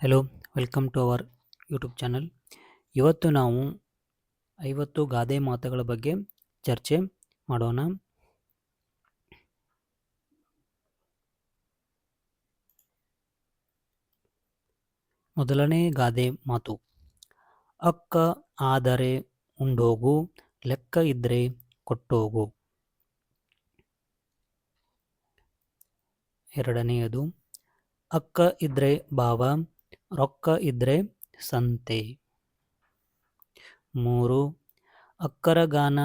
Hello welcome to our YouTube channel ಇವತ್ತು ನಾವು ಐವತ್ತು ಗಾದೆ ಮಾತುಗಳ ಬಗ್ಗೆ ಚರ್ಚೆ ಮಾಡೋಣ. ಮೊದಲನೇ ಗಾದೆ ಮಾತು. ಅಕ್ಕ ಆದರೆ ಉಂಡೋಗು, ಲೆಕ್ಕ ಇದ್ದರೆ ಕೊಟ್ಟೋಗು. ಎರಡನೆಯದು, ಅಕ್ಕ ಇದ್ರೆ ಭಾವ ರೊಕ್ಕ ಇದ್ರೆ ಸಂತೆ. ಮೂರು, ಅಕ್ಕರಗಾನ,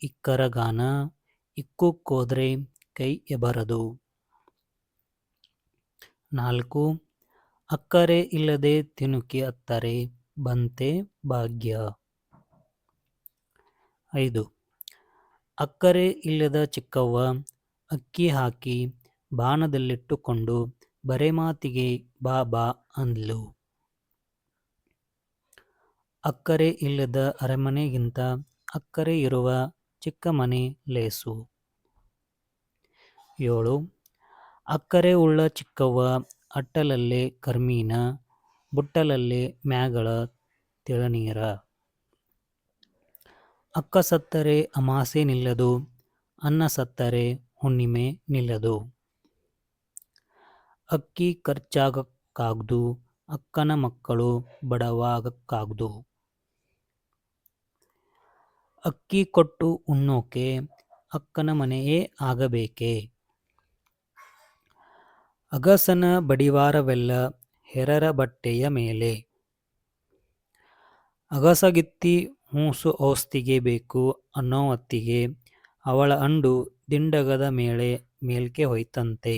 ಇಕ್ಕರಗಾನ ಇಕ್ಕರ ಗಾನ ಇಕ್ಕುಕ್ಕೋದ್ರೆ ಕೈ ಎಬರದು. ನಾಲ್ಕು, ಅಕ್ಕರೆ ಇಲ್ಲದೆ ತಿನುಕಿ ಅತ್ತರೆ, ಬಂತೆ ಭಾಗ್ಯ. ಐದು, ಅಕ್ಕರೆ ಇಲ್ಲದ ಚಿಕ್ಕವ್ವ ಅಕ್ಕಿ ಹಾಕಿ ಬಾಣದಲ್ಲಿಟ್ಟುಕೊಂಡು ಬರೆಮಾತಿಗೆ ಬಾ ಬಾ ಅಂದ್ಲು. ಅಕ್ಕರೆ ಇಲ್ಲದ ಅರಮನೆಗಿಂತ ಅಕ್ಕರೆ ಇರುವ ಚಿಕ್ಕ ಮನೆ ಲೇಸು. ಏಳು, ಅಕ್ಕರೆ ಉಳ್ಳ ಚಿಕ್ಕವ್ವ ಅಟ್ಟಲಲ್ಲೇ ಕರ್ಮೀನ, ಬುಟ್ಟಲಲ್ಲೇ ಮ್ಯಾಗಳ ತಿಳನೀರ. ಅಕ್ಕ ಸತ್ತರೆ ಅಮಾಸೆ ನಿಲ್ಲದು, ಅನ್ನ ಸತ್ತರೆ ಹುಣ್ಣಿಮೆ ನಿಲ್ಲದು. ಅಕ್ಕಿ ಖರ್ಚಾಗಕ್ಕಾಗ್ದು, ಅಕ್ಕನ ಮಕ್ಕಳು ಬಡವಾಗಕ್ಕಾಗ್ದು. ಅಕ್ಕಿ ಕೊಟ್ಟು ಉಣ್ಣೋಕೆ ಅಕ್ಕನ ಮನೆಯೇ ಆಗಬೇಕೆ? ಅಗಸನ ಬಡಿವಾರವೆಲ್ಲ ಹೆರರ ಬಟ್ಟೆಯ ಮೇಲೆ. ಅಗಸಗಿತ್ತಿ ಹೂಸು ಔಸ್ತಿಗೆ ಬೇಕು ಅನ್ನೋ ಹೊತ್ತಿಗೆ ಅವಳ ಅಂಡು ದಿಂಡಗದ ಮೇಲೆ ಮೇಲ್ಕೆ ಹೊಯ್ತಂತೆ.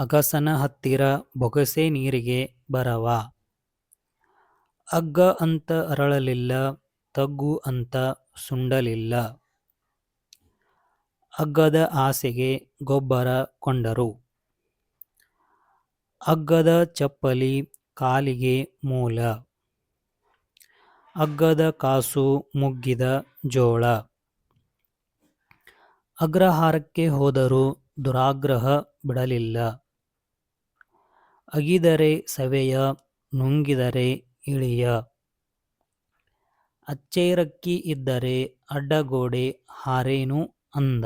ಅಗಸನ ಹತ್ತಿರ ಬೊಗಸೆ ನೀರಿಗೆ ಬರವ. ಅಗ್ಗ ಅಂತ ಅರಳಲಿಲ್ಲ, ತಗ್ಗು ಅಂತ ಸುಂಡಲಿಲ್ಲ. ಅಗ್ಗದ ಆಸೆಗೆ ಗೊಬ್ಬರ ಕೊಂಡರು. ಅಗ್ಗದ ಚಪ್ಪಲಿ ಕಾಲಿಗೆ ಮೂಲ. ಅಗ್ಗದ ಕಾಸು ಮುಗ್ಗಿದ ಜೋಳ. ಅಗ್ರಹಾರಕ್ಕೆ ಹೋದರೂ ದುರಾಗ್ರಹ ಬಿಡಲಿಲ್ಲ. ಅಗಿದರೆ ಸವೆಯ, ನುಂಗಿದರೆ ಇಳಿಯ. ಅಚ್ಚೇರಕ್ಕಿ ಇದ್ದರೆ ಅಡ್ಡಗೋಡೆ ಹಾರೇನು ಅಂದ.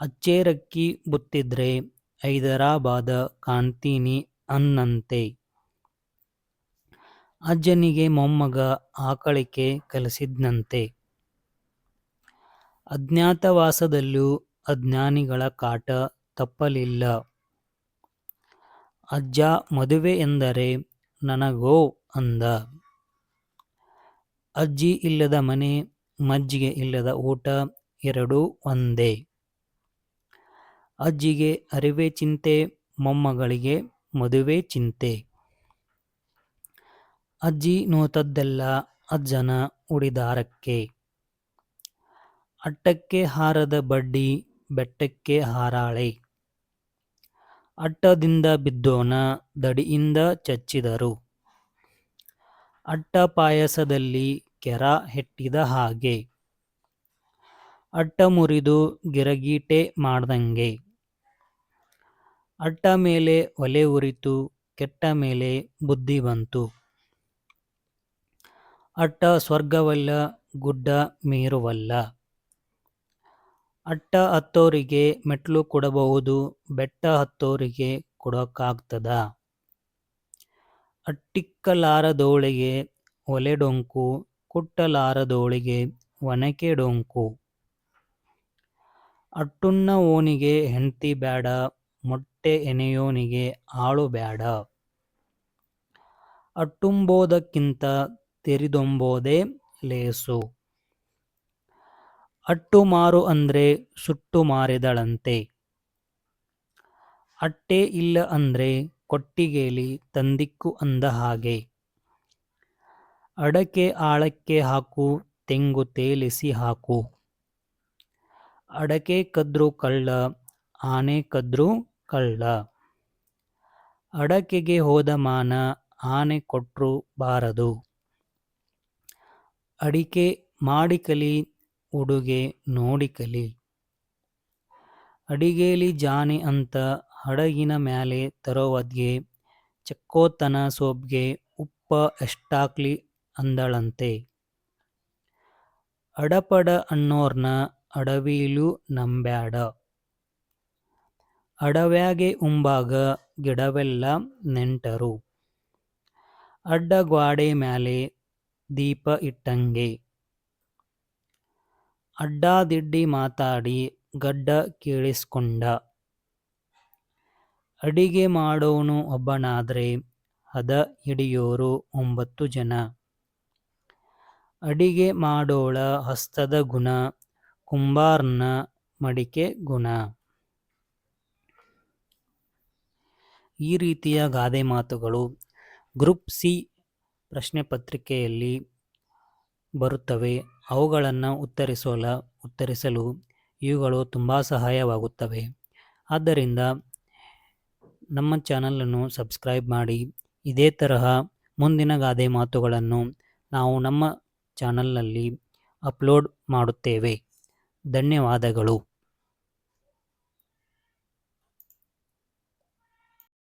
ಅಚ್ಚೇರಕ್ಕಿ ಬುತ್ತಿದ್ರೆ ಹೈದರಾಬಾದ ಕಾಣ್ತೀನಿ ಅನ್ನಂತೆ. ಅಜ್ಜನಿಗೆ ಮೊಮ್ಮಗ ಆಕಳಿಕೆ ಕಲಿಸಿದ್ನಂತೆ. ಅಜ್ಞಾತವಾಸದಲ್ಲೂ ಅಜ್ಞಾನಿಗಳ ಕಾಟ ತಪ್ಪಲಿಲ್ಲ. ಅಜ್ಜ ಮದುವೆ ಎಂದರೆ ನನಗೋ ಅಂದ. ಅಜ್ಜಿ ಇಲ್ಲದ ಮನೆ, ಮಜ್ಜಿಗೆ ಇಲ್ಲದ ಊಟ ಎರಡೂ ಒಂದೇ. ಅಜ್ಜಿಗೆ ಅರಿವೆ ಚಿಂತೆ, ಮೊಮ್ಮಗಳಿಗೆ ಮದುವೆ ಚಿಂತೆ. ಅಜ್ಜಿ ನೋತದ್ದೆಲ್ಲ ಅಜ್ಜನ ಉಡಿದಾರಕ್ಕೆ. ಅಟ್ಟಕ್ಕೆ ಹಾರದ ಬಡ್ಡಿ, ಬೆಟ್ಟಕ್ಕೆ ಹಾರಾಳೆ. ಅಟ್ಟದಿಂದ ಬಿದ್ದೋನ ದಡಿಯಿಂದ ಚಚ್ಚಿದರು. ಅಟ್ಟ ಪಾಯಸದಲ್ಲಿ ಕೆರ ಹೆಟ್ಟಿದ ಹಾಗೆ. ಅಟ್ಟ ಮುರಿದು ಗಿರಗೀಟೆ ಮಾಡ್ದಂಗೆ. ಅಟ್ಟ ಮೇಲೆ ಒಲೆ ಉರಿತು, ಕೆಟ್ಟ ಮೇಲೆ ಬುದ್ಧಿ ಬಂತು. ಅಟ್ಟ ಸ್ವರ್ಗವಲ್ಲ, ಗುಡ್ಡ ಮೀರುವಲ್ಲ. ಅಟ್ಟ ಹತ್ತೋರಿಗೆ ಮೆಟ್ಲು ಕೊಡಬಹುದು, ಬೆಟ್ಟ ಹತ್ತೋರಿಗೆ ಕೊಡೋಕ್ಕಾಗ್ತದ? ಅಟ್ಟಿಕ್ಕಲಾರದೋಳಿಗೆ ಒಲೆ ಡೊಂಕು, ಕುಟ್ಟಲಾರದೋಳಿಗೆ ಒನಕೆ ಡೊಂಕು. ಅಟ್ಟುಣ್ಣ ಓನಿಗೆ ಹೆಂಡ್ತಿ ಬ್ಯಾಡ, ಮೊಟ್ಟೆ ಎನೆಯೋನಿಗೆ ಆಳು ಬ್ಯಾಡ. ಅಟ್ಟುಂಬೋದಕ್ಕಿಂತ ತೆರಿದೊಂಬೋದೇ ಲೇಸು. ಅಟ್ಟು ಮಾರು ಅಂದ್ರೆ ಸುಟ್ಟು ಮಾರಿದಳಂತೆ ಅಟ್ಟೆ ಇಲ್ಲ ಅಂದ್ರೆ ಕೊಟ್ಟಿಗೆಲಿ ತಂದಿಕ್ಕು ಅಂದ ಹಾಗೆ. ಅಡಕೆ ಆಳಕ್ಕೆ ಹಾಕು, ತೆಂಗು ತೇಲಿಸಿ ಹಾಕು. ಅಡಕೆ ಕದ್ರು ಕಳ್ಳ, ಆನೆ ಕದ್ರು ಕಳ್ಳ. ಅಡಕೆಗೆ ಹೋದ ಮಾನ ಆನೆ ಕೊಟ್ರು ಬಾರದು. ಅಡಿಕೆ ಮಾಡಿಕಲಿ ಉಡುಗೆ ನೋಡಿಕಲಿ ಅಡಿಗೇಲಿ ಜಾನೆ ಅಂತ ಹಡಗಿನ ಮ್ಯಾಲೆ ತರೋವದ್ಗೆ, ಚಕ್ಕೋತನ ಸೋಪ್ಗೆ ಉಪ್ಪ ಎಷ್ಟಾಕ್ಲಿ ಅಂದಳಂತೆ. ಅಡಪಡ ಅನ್ನೋರ್ನ ಅಡವಿಲೂ ನಂಬ್ಯಾಡ. ಅಡವ್ಯಾಗೆ ಉಂಬಾಗ ಗಿಡವೆಲ್ಲ ನೆಂಟರು. ಅಡ್ಡಗ್ವಾಡೆ ಮ್ಯಾಲೆ ದೀಪ ಇಟ್ಟಂಗೆ. ಅಡ್ಡಾದಿಡ್ಡಿ ಮಾತಾಡಿ ಗಡ್ಡ ಕೇಳಿಸ್ಕೊಂಡ. ಅಡಿಗೆ ಮಾಡೋನು ಒಬ್ಬನಾದರೆ ಹದ ಹಿಡಿಯೋರು ಒಂಬತ್ತು ಜನ. ಅಡಿಗೆ ಮಾಡೋಳ ಹಸ್ತದ ಗುಣ ಕುಂಬಾರ್ನ ಮಡಿಕೆ ಗುಣ. ಈ ರೀತಿಯ ಗಾದೆ ಮಾತುಗಳು ಗ್ರೂಪ್ ಸಿ ಪ್ರಶ್ನೆಪತ್ರಿಕೆಯಲ್ಲಿ ಬರುತ್ತವೆ. ಅವುಗಳನ್ನು ಉತ್ತರಿಸೋಲ, ಉತ್ತರಿಸಲು ಇವುಗಳು ತುಂಬ ಸಹಾಯವಾಗುತ್ತವೆ. ಆದ್ದರಿಂದ ನಮ್ಮ ಚಾನಲನ್ನು ಸಬ್ಸ್ಕ್ರೈಬ್ ಮಾಡಿ. ಇದೇ ತರಹ ಮುಂದಿನ ಗಾದೆ ಮಾತುಗಳನ್ನು ನಾವು ನಮ್ಮ ಚಾನಲ್ನಲ್ಲಿ ಅಪ್ಲೋಡ್ ಮಾಡುತ್ತೇವೆ. ಧನ್ಯವಾದಗಳು.